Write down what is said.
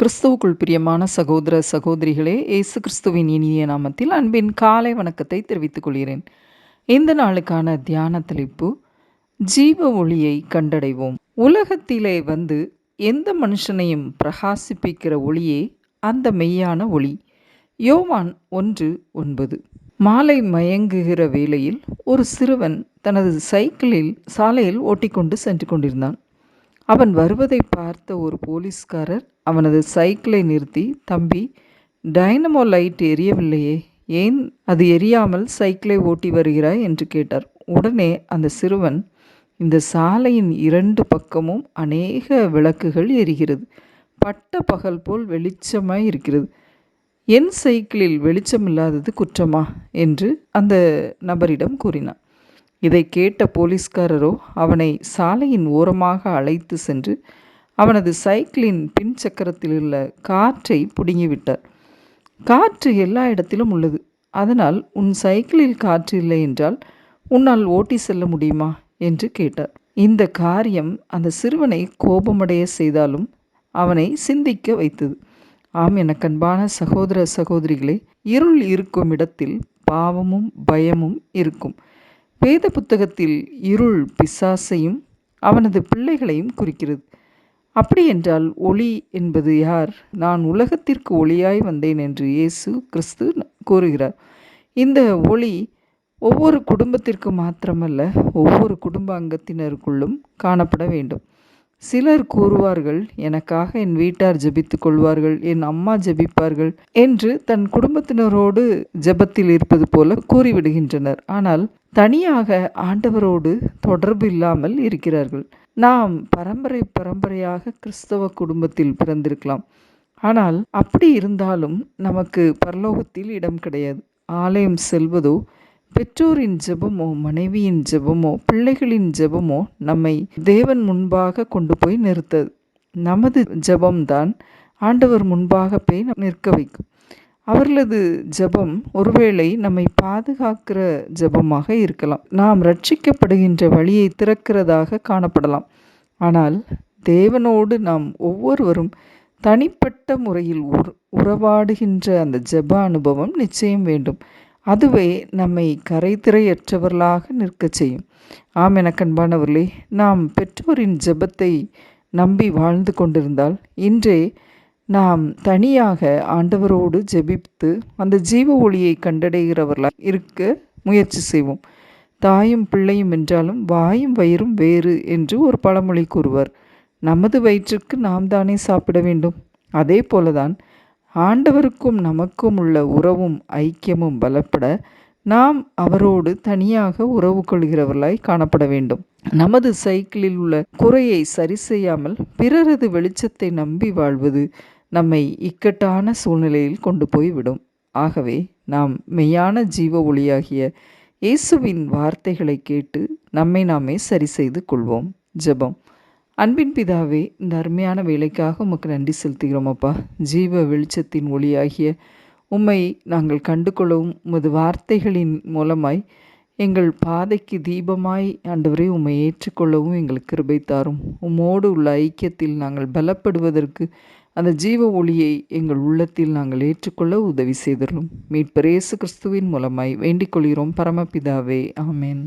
கிறிஸ்துவுக்குள் பிரியமான சகோதர சகோதரிகளே இயேசு கிறிஸ்துவின் இனிய நாமத்தில் அன்பின் காலை வணக்கத்தை தெரிவித்துக் கொள்கிறேன். இந்த நாளுக்கான தியான தலைப்பு ஜீவ ஒளியை கண்டடைவோம். உலகத்திலே வந்து எந்த மனுஷனையும் பிரகாசிப்பிக்கிற ஒளியே அந்த மெய்யான ஒளி. யோவான் ஒன்று ஒன்பது. மாலை மயங்குகிற வேளையில் ஒரு சிறுவன் தனது சைக்கிளில் சாலையில் ஓட்டிக்கொண்டு சென்று கொண்டிருந்தான். அவன் வருவதை பார்த்த ஒரு போலீஸ்காரர் அவனது சைக்கிளை நிறுத்தி தம்பி டைனமோ லைட் எரியவில்லையே. ஏன் அது எரியாமல் சைக்கிளை ஓட்டி வருகிறாய்? என்று கேட்டார். உடனே அந்த சிறுவன் இந்த சாலையின் இரண்டு பக்கமும் அநேக விளக்குகள் எரிகிறது. பட்ட பகல் போல் வெளிச்சமாய் இருக்கிறது. என் சைக்கிளில் வெளிச்சமில்லாதது குற்றமா? என்று அந்த நபரிடம் கூறினான். இதை கேட்ட போலீஸ்காரரோ அவனை சாலையின் ஓரமாக அழைத்து சென்று அவனது சைக்கிளின் பின் சக்கரத்தில் உள்ள காற்றை பிடுங்கிவிட்டார். காற்று எல்லா இடத்திலும் உள்ளது. அதனால் உன் சைக்கிளில் காற்று இல்லை என்றால் உன்னால் ஓட்டி செல்ல முடியுமா என்று கேட்டார். இந்த காரியம் அந்த சிறுவனை கோபமடைய செய்தாலும் அவனை சிந்திக்க வைத்தது. ஆம் என அன்பான சகோதர சகோதரிகளே இருள் இருக்கும் இடத்தில் பாவமும் பயமும் இருக்கும். வேத புத்தகத்தில் இருள் பிசாசையும் அவனது பிள்ளைகளையும் குறிக்கிறது. அப்படி என்றால் ஒளி என்பது யார்? நான் உலகத்திற்கு ஒளியாய் வந்தேன் என்று இயேசு கிறிஸ்து கூறுகிறார். இந்த ஒளி ஒவ்வொரு குடும்பத்திற்கு மாத்திரமல்ல ஒவ்வொரு குடும்ப அங்கத்தினருக்குள்ளும் காணப்பட வேண்டும். சிலர் கூறுவார்கள் எனக்காக என் வீட்டார் ஜெபித்து கொள்வார்கள் என் அம்மா ஜெபிப்பார்கள் என்று தன் குடும்பத்தினரோடு ஜெபத்தில் இருப்பது போல கூறிவிடுகின்றனர். ஆனால் தனியாக ஆண்டவரோடு தொடர்பு இல்லாமல் இருக்கிறார்கள். நாம் பரம்பரை பரம்பரையாக கிறிஸ்தவ குடும்பத்தில் பிறந்திருக்கலாம். ஆனால் அப்படி இருந்தாலும் நமக்கு பரலோகத்தில் இடம் கிடையாது. ஆலயம் செல்வதோ பெற்றோரின் ஜெபமோ மனைவியின் ஜெபமோ பிள்ளைகளின் ஜெபமோ நம்மை தேவன் முன்பாக கொண்டு போய் நிறுத்தது நமது ஜெபம்தான் ஆண்டவர் முன்பாக போய் நிற்க வைக்கும். அவர்களது ஜெபம் ஒருவேளை நம்மை பாதுகாக்கிற ஜெபமாக இருக்கலாம். நாம் ரட்சிக்கப்படுகின்ற வழியை திறக்கிறதாக காணப்படலாம். ஆனால் தேவனோடு நாம் ஒவ்வொருவரும் தனிப்பட்ட முறையில் உறவாடுகின்ற அந்த ஜெப அனுபவம் நிச்சயம் வேண்டும். அதுவே நம்மை கரைத்திரையற்றவர்களாக நிற்கச் செய்யும். ஆம் எனக்கன்பானவர்களே நாம் பெற்றோரின் ஜெபத்தை நம்பி வாழ்ந்து கொண்டிருந்தால் இன்றே நாம் தனியாக ஆண்டவரோடு ஜெபித்து அந்த ஜீவ ஒளியை கண்டடைகிறவர்களாக இருக்க முயற்சி செய்வோம். தாயும் பிள்ளையும் என்றாலும் வாயும் வயிறும் வேறு என்று ஒரு பழமொழி கூறுவார். நமது வயிற்றுக்கு நாம் தானே சாப்பிட வேண்டும். அதே போலதான் ஆண்டவருக்கும் நமக்கும் உள்ள உறவும் ஐக்கியமும் பலப்பட நாம் அவரோடு தனியாக உறவு கொள்கிறவர்களாய் காணப்பட வேண்டும். நமது சைக்கிளில் உள்ள குறையை சரி செய்யாமல் பிறரது வெளிச்சத்தை நம்பி வாழ்வது நம்மை இக்கட்டான சூழ்நிலையில் கொண்டு போய் விடும் ஆகவே நாம் மெய்யான ஜீவ ஒளியாகிய இயேசுவின் வார்த்தைகளை கேட்டு நம்மை நாமே சரி செய்து கொள்வோம். ஜெபம். அன்பின் பிதாவே இந்த அருமையான வேலைக்காக உமக்கு நன்றி செலுத்துகிறோம் அப்பா. ஜீவ வெளிச்சத்தின் ஒளியாகிய உம்மை நாங்கள் கண்டு கொள்ளவும் உமது வார்த்தைகளின் மூலமாய் எங்கள் பாதைக்கு தீபமாய் ஆண்டவரை உம்மை ஏற்றுக்கொள்ளவும் எங்களுக்கு கிருபை தாரும். உம்மோடு உள்ள ஐக்கியத்தில் நாங்கள் பலப்படுவதற்கு அந்த ஜீவ ஒளியை எங்கள் உள்ளத்தில் நாங்கள் ஏற்றுக்கொள்ள உதவி செய்தரும் மீட்பரேசு இயேசு கிறிஸ்துவின் மூலமாய் வேண்டிக் கொள்கிறோம். பரமபிதாவே ஆமேன்.